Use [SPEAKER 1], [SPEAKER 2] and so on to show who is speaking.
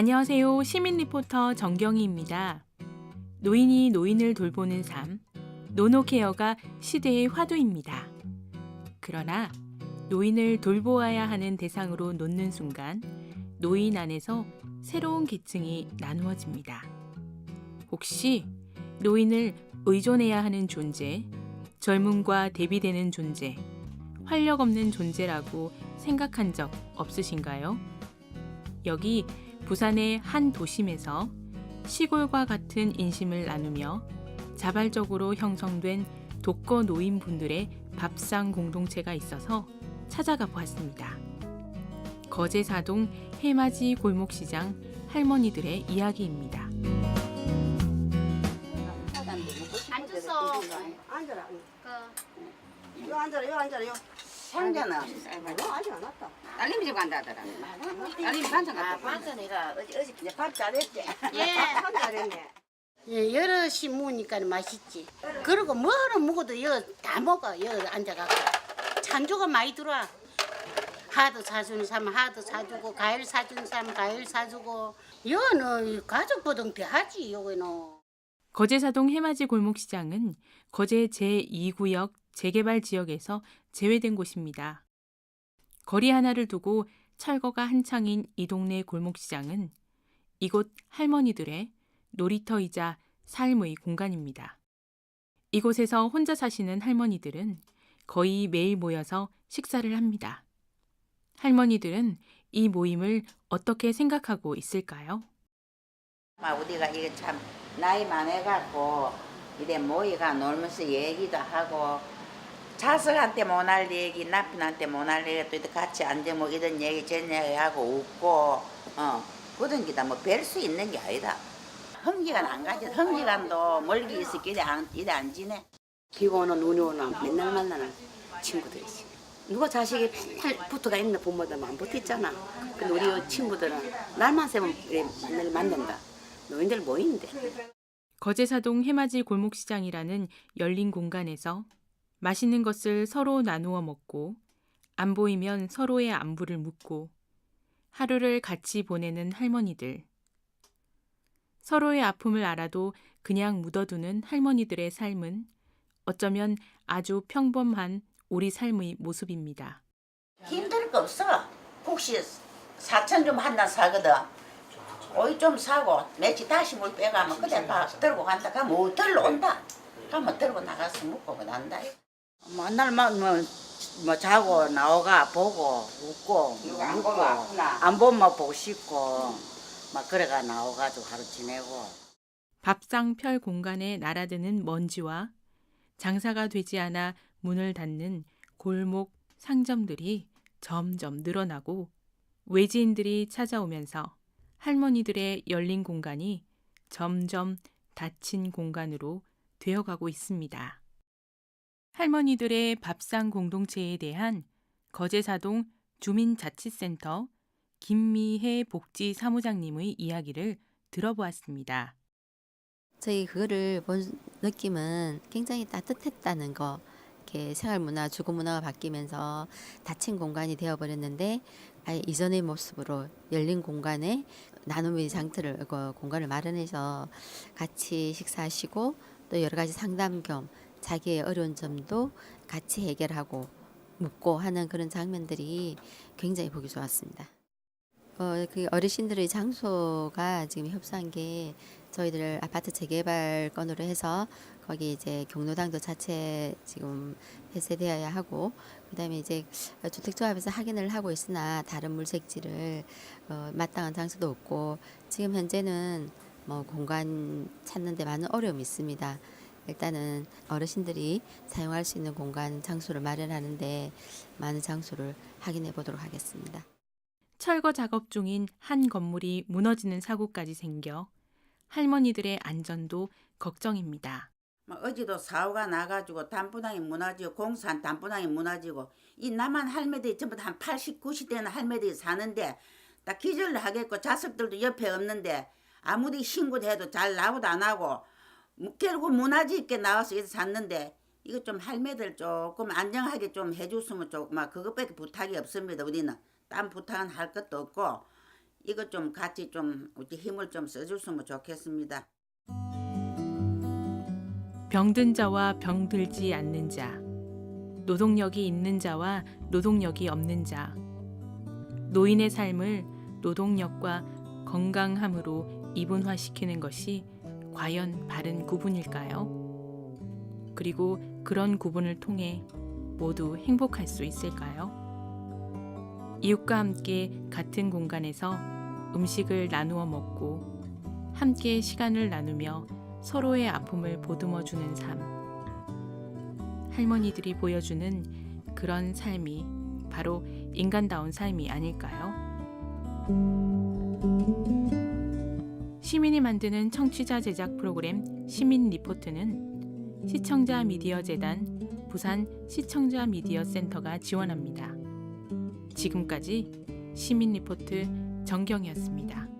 [SPEAKER 1] 안녕하세요. 시민 리포터 정경희입니다. 노인이 노인을 돌보는 삶, 노노케어가 시대의 화두입니다. 그러나 노인을 돌보아야 하는 대상으로 놓는 순간 노인 안에서 새로운 계층이 나누어집니다. 혹시 노인을 의존해야 하는 존재, 젊음과 대비되는 존재, 활력 없는 존재라고 생각한 적 없으신가요? 여기 부산의 한 도심에서 시골과 같은 인심을 나누며 자발적으로 형성된 독거 노인분들의 밥상 공동체가 있어서 찾아가 보았습니다. 거제사동 해맞이 골목시장 할머니들의 이야기입니다.
[SPEAKER 2] 앉았어.
[SPEAKER 3] 앉아라. 그요 앉아라. 요 앉아라. 요.
[SPEAKER 4] 상자는
[SPEAKER 3] 요 아직 안 왔다.
[SPEAKER 4] 딸님이 집 간다더라. 딸님이 반찬
[SPEAKER 3] 아,
[SPEAKER 4] 갖다 줘.
[SPEAKER 3] 반찬이라 어제 어제 이제 밥 잘했지.
[SPEAKER 2] 예.
[SPEAKER 3] 밥 잘했네.
[SPEAKER 5] 예, 여럿이 먹으니까 맛있지. 그리고 뭐를 먹어도 여다 먹어. 여 앉아갖고. 찬조가 많이 들어와. 하도 사주는 사람 하도 사주고 과일 사주는 사람 과일 사주고 여는 가족보다 대하지 여기는.
[SPEAKER 1] 거제사동 해맞이 골목시장은 거제 제2구역 재개발 지역에서 제외된 곳입니다. 거리 하나를 두고 철거가 한창인 이 동네 골목시장은 이곳 할머니들의 놀이터이자 삶의 공간입니다. 이곳에서 혼자 사시는 할머니들은 거의 매일 모여서 식사를 합니다. 할머니들은 이 모임을 어떻게 생각하고 있을까요?
[SPEAKER 4] 막 우리가 이게 참 나이 많아갖고 이래 모이가 놀면서 얘기도 하고 자석한테 못할 얘기, 나편한테 못할 얘기 또 같이 앉아 뭐 이런 얘기 저런 얘기 하고 웃고 어 그런 게 다 뭐별수 있는 게 아니다. 흥기간 안 가지. 흥기간도 멀리 있을 길에 안, 이래 안 지내.
[SPEAKER 6] 비 오나 눈이 오나 맨날 만나는 친구들이지. 누가 자식이 맨날 붙어가 있나 부모들 안 붙어 있잖아. 근데 우리 친구들은 날만 이래 맨날 만난다. 노인들 모이는데.
[SPEAKER 1] 거제사동 해맞이 골목시장이라는 열린 공간에서 맛있는 것을 서로 나누어 먹고 안 보이면 서로의 안부를 묻고 하루를 같이 보내는 할머니들. 서로의 아픔을 알아도 그냥 묻어두는 할머니들의 삶은 어쩌면 아주 평범한 우리 삶의 모습입니다.
[SPEAKER 4] 힘들 거 없어. 혹시 사천 좀 한나 사거든. 오이 좀 사고 며칠 다시 물 빼가면 그대 봐 들고 간다. 가면 뭐 들러 온다. 가면 들고 나가서 먹고 그난다. 만날만 뭐, 뭐 자고 나오가 보고 웃고 웃고 안 보면 보고 싶고 막 그래가 나와가지고 하루 지내고.
[SPEAKER 1] 밥상 펼 공간에 날아드는 먼지와 장사가 되지 않아 문을 닫는 골목 상점들이 점점 늘어나고 외지인들이 찾아오면서 할머니들의 열린 공간이 점점 닫힌 공간으로 되어가고 있습니다. 할머니들의 밥상 공동체에 대한 거제사동 주민자치센터 김미혜 복지 사무장님의 이야기를 들어보았습니다.
[SPEAKER 7] 저희 그거를 본 느낌은 굉장히 따뜻했다는 거. 이렇게 생활 문화, 주거 문화가 바뀌면서 닫힌 공간이 되어 버렸는데 아예 이전의 모습으로 열린 공간에 나눔의 장터를 그 공간을 마련해서 같이 식사하시고 또 여러 가지 상담 겸 자기의 어려운 점도 같이 해결하고 묻고 하는 그런 장면들이 굉장히 보기 좋았습니다. 어, 그 어르신들의 장소가 지금 협소한 게 저희들 아파트 재개발 건으로 해서 거기 이제 경로당도 자체 지금 폐쇄되어야 하고 그다음에 이제 주택조합에서 확인을 하고 있으나 다른 물색지를 어, 마땅한 장소도 없고 지금 현재는 뭐 공간 찾는 데 많은 어려움이 있습니다. 일단은 어르신들이 사용할 수 있는 공간 장소를 마련하는데 많은 장소를 확인해 보도록 하겠습니다.
[SPEAKER 1] 철거 작업 중인 한 건물이 무너지는 사고까지 생겨 할머니들의 안전도 걱정입니다.
[SPEAKER 4] 막 어제도 사고가 나가지고 단부당이 무너지고 공산 단부당이 무너지고 이 남한 할매들이 전부 다 한 80, 90대는 할매들이 사는데 딱 기절을 하겠고 자식들도 옆에 없는데 아무리 신고도 해도 잘 나오도 안 하고 뭐 결국 무너지 있게 나와서 여기서 샀는데 이거 좀 할매들 조금 안정하게 좀 해줬으면 조금 막 그것밖에 부탁이 없습니다 우리는. 딴 부탁은 할 것도 없고 이것 좀 같이 좀 우리 힘을 좀 써줬으면 좋겠습니다.
[SPEAKER 1] 병든 자와 병들지 않는 자, 노동력이 있는 자와 노동력이 없는 자, 노인의 삶을 노동력과 건강함으로 이분화시키는 것이 과연 바른 구분일까요? 그리고 그런 구분을 통해 모두 행복할 수 있을까요? 이웃과 함께 같은 공간에서 음식을 나누어 먹고 함께 시간을 나누며 서로의 아픔을 보듬어 주는 삶. 할머니들이 보여주는 그런 삶이 바로 인간다운 삶이 아닐까요? 시민이 만드는 청취자 제작 프로그램 시민 리포트는 시청자 미디어 재단 부산 시청자 미디어 센터가 지원합니다. 지금까지 시민 리포트 정경이었습니다.